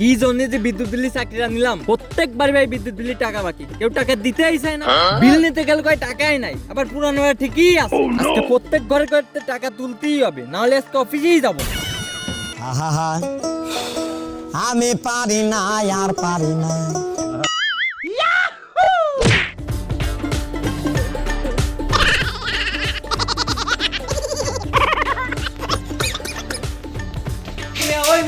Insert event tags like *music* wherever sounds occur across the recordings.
কি জন্য যে বিদ্যুৎ বিলি চাকরিটা নিলাম? প্রত্যেকবার ভাই বিদ্যুৎ বিলি টাকা বাকি। কেউ টাকা দিতেই চায় না। বিল নিতে গেলে কয় টাকাই নাই। আবার পুরানো ঠিকই আছে। আজকে প্রত্যেক ঘরে করতে টাকা তুলতেই হবে। নাহলে আজকে অফিসেই যাব আমি পারি না আর পারি না।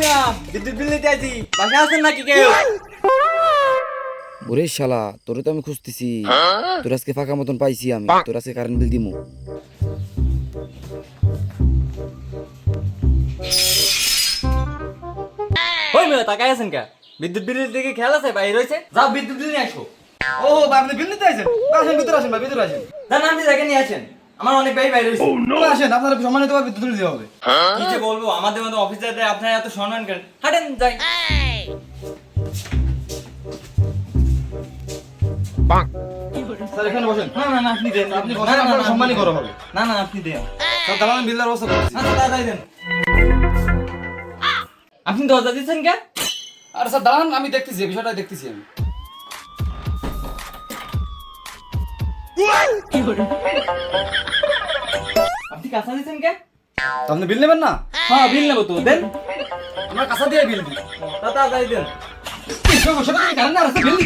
মিয়া, ওই মিয়া বিদ্যুৎ বিল নিতে আছি বাসা আছেন নাকি কেউ ওরে শালা তোরে তো আমি খুঁজতেছি। তোর আজকে ফাঁকা মতন পাইছি আমি তোর আজকে কারেন্ট বিল দিমু। ওই মিয়া তাকাই আছেন কে? বিদ্যুৎ বিলের দিকে খেয়াল আছে? বাইরে রয়েছে? যাও বিদ্যুৎ বিল নিয়ে আসো। ও ভাই আপনি বিল নিতে আসেন? আসেন ভিতরে আসেন ভাই ভিতরে আসেন। জান আপনি দেখে নিয়ে আসেন। আমার অনেক ভাই বাইরে ভাই, আসেন আপনার সম্মানিত ভাবে বিদ্যুৎ দিতে হবে। কি যে বলব আমাদের মতো অফিসারদের আপনারা এত সম্মান করেন হাঁটেন যাই। স্যার এখানে বসেন। না না না আপনি দেন আপনি বসেন আপনার সম্মানই করা হবে। না না আপনি দেন। স্যার দাঁড়ান আমি বিল দেওয়ার ব্যবস্থা করছি। আচ্ছা তাড়াতাড়ি দেন। আপনি দরজা দিচ্ছেন কেন? আর স্যার দাঁড়ান আমি দেখতেছি বিষয়টা দেখতেছি আমি। *laughs* আপনি কাঁচা দিচ্ছেন কে? আপনি বিল নেবেন না? হ্যাঁ বিল নেব তো দেন। আমরা কাঁচা দিয়ে বিল দিই। তা তাড়াতাড়ি দেন। বিল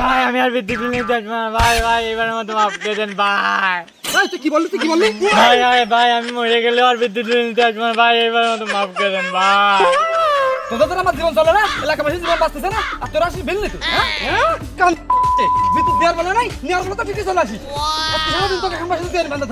ভাই আমি আর বিদ্যুৎ না। ভাই ভাই এবারের মতো মাফ করে দেন ভাই। ভাই তুই কি বললি তুই কি বললি? ভাই ভাই ভাই আমি মরে গেলে আর বিদ্যুৎ বিল নিতে আসব না। ভাই এবারের মতো মাফ করে দেন ভাই। তোদের আমার জীবন চলে না? এলাকাবাসী জীবন বাঁচতেছে না? আর তোরা আসিস বিল নিতে? হ্যাঁ? কারণ *laughs* বিদ্যুৎ দেওয়ার বলে নাই নেওয়ার সময় তো ঠিকই চলে আসিস। সারাদিন তোকে খাম্বার সাথে দিয়ে বান্ধা